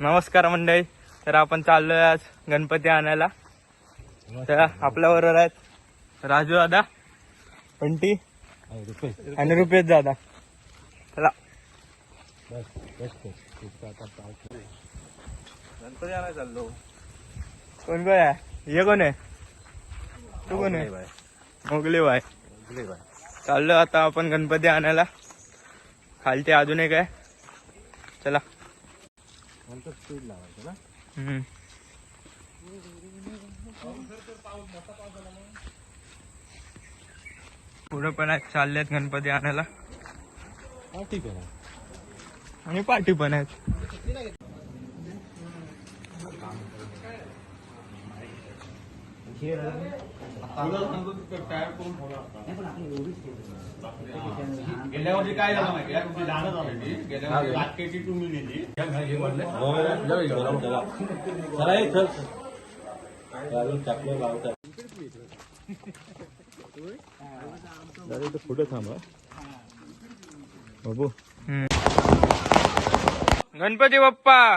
नमस्कार मंडळी. तर आपण चाललोय आज गणपती आणायला. तर आपल्या बरोबर आहेत राजू दादा पंटी आणि रुपेश दादा. चला. गणपती आणायला चाललो. कोण कोण आहे? हे कोण आहे? तू कोण आहे? मोगले बाय चाललो आता आपण गणपती आणायला. खालते अजून एक आहे. चला. नंतर स्पीड लावायचं ना? हम्म. पुढं पण आहेत चाललेत गणपती आणायला. हा ठीक आहे आणि पाठी पण आहेत. गेल्या वर्षी काय झालं माहिती आहे? तुमची जाणं झालं ती गेल्या वर्षी लाटकेची तुम्ही नेली पुढे थांबा बाबू. हम्म. गणपती बाप्पा!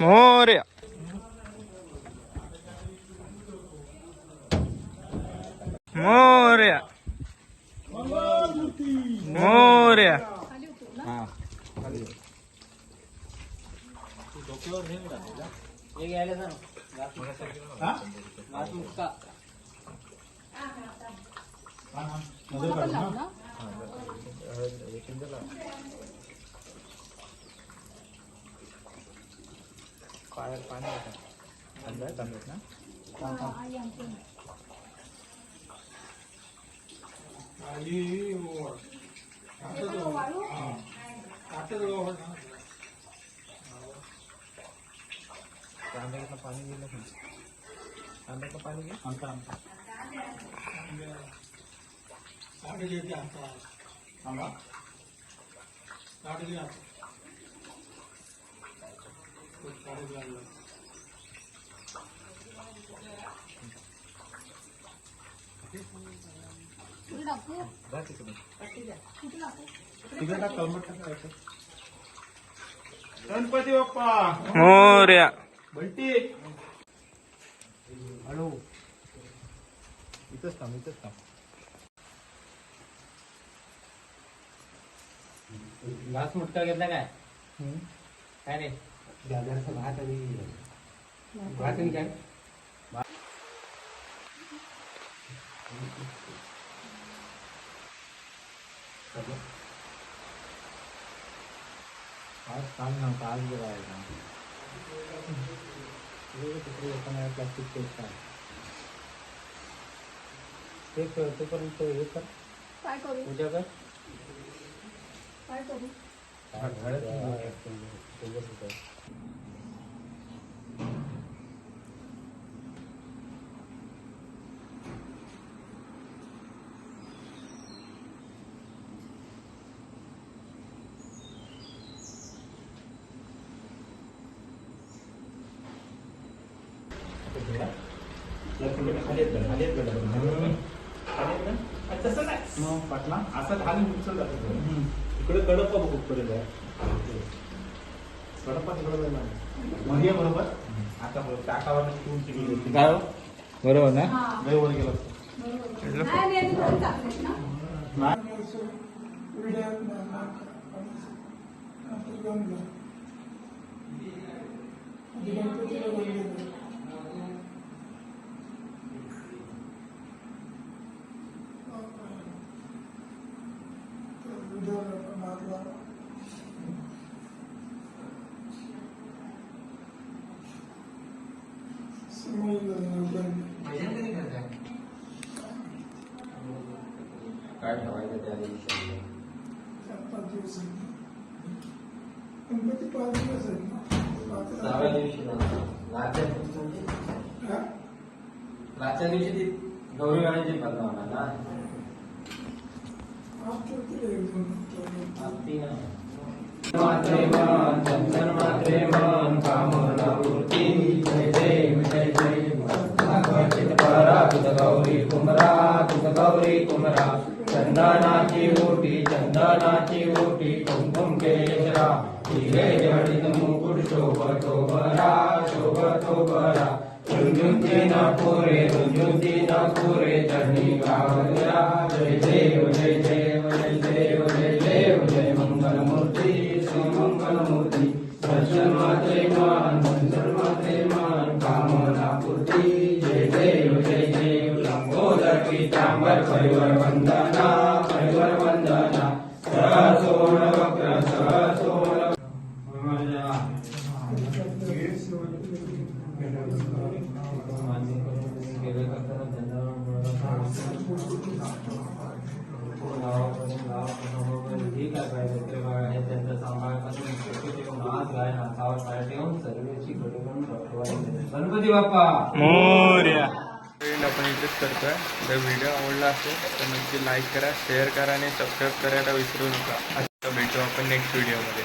മോരയാ ആ മോരയാ ആ ആ ना Morya Morya Morya Ganpati Bappa Morya. Bunty hello. इथंच थांब इथंच थांब. घास मुटका घेतला काय? काय गाजर से भात अभी भात नहीं क्या आज शाम नमकाल गिराएगा प्लास्टिक के साथ एक तो पर तो ये कर पूजा कर แล้วคุณเป็นเขาเรียกเหมือนเขาเรียกเหมือนอะไร काय करू मग पाटला असं खाली उचल जातो इकडे कडप्पा बघू पर्यंत आहे. कडप्पा तिकडे मग बरोबर आता बरोबर टाकावर ठेवून तिकडे काय बरोबर ना लय वर गेला बरोबर नाही नाही तुम्ही टाकलेत ना नाही. काय ठेवायचं त्या दिवशी सहाव्या दिवशी लाच्या लाच्या दिवशी ती गौरी गाण्याची पद्मा होणार ना आरती ना मात्रे मन चंदन मात्रे मन कामना पूर्ती जय जय जय जय भगवतीत परा तुझ गौरी कुमरा तुझ कुमरा चंदनाची ओटी चंदनाची ओटी कुंकुम केशरा. तिघे जडित मुकुट शोभतो बरा शोभतो बरा रुंजुंती न पुरे रुंजुंती न पुरे चढणी गावरा जय देव जय देव जय देव जय देव जय. मंगल मूर्ती सुमंगल मूर्ती दर्शन मात्रे मान दर्शन मात्रे मान. कामना पूर्ती जय देव पीतांबर परिवर वंदना परिवर वंदना सहसोण वक्र सहसोण गणपती बाप्पा। मोर्या। आपण इथेच करतोय. जर व्हिडिओ आवडला असेल तर नक्की लाईक करा शेअर करा आणि सबस्क्राईब करायला विसरू नका. आता भेटू आपण नेक्स्ट व्हिडिओमध्ये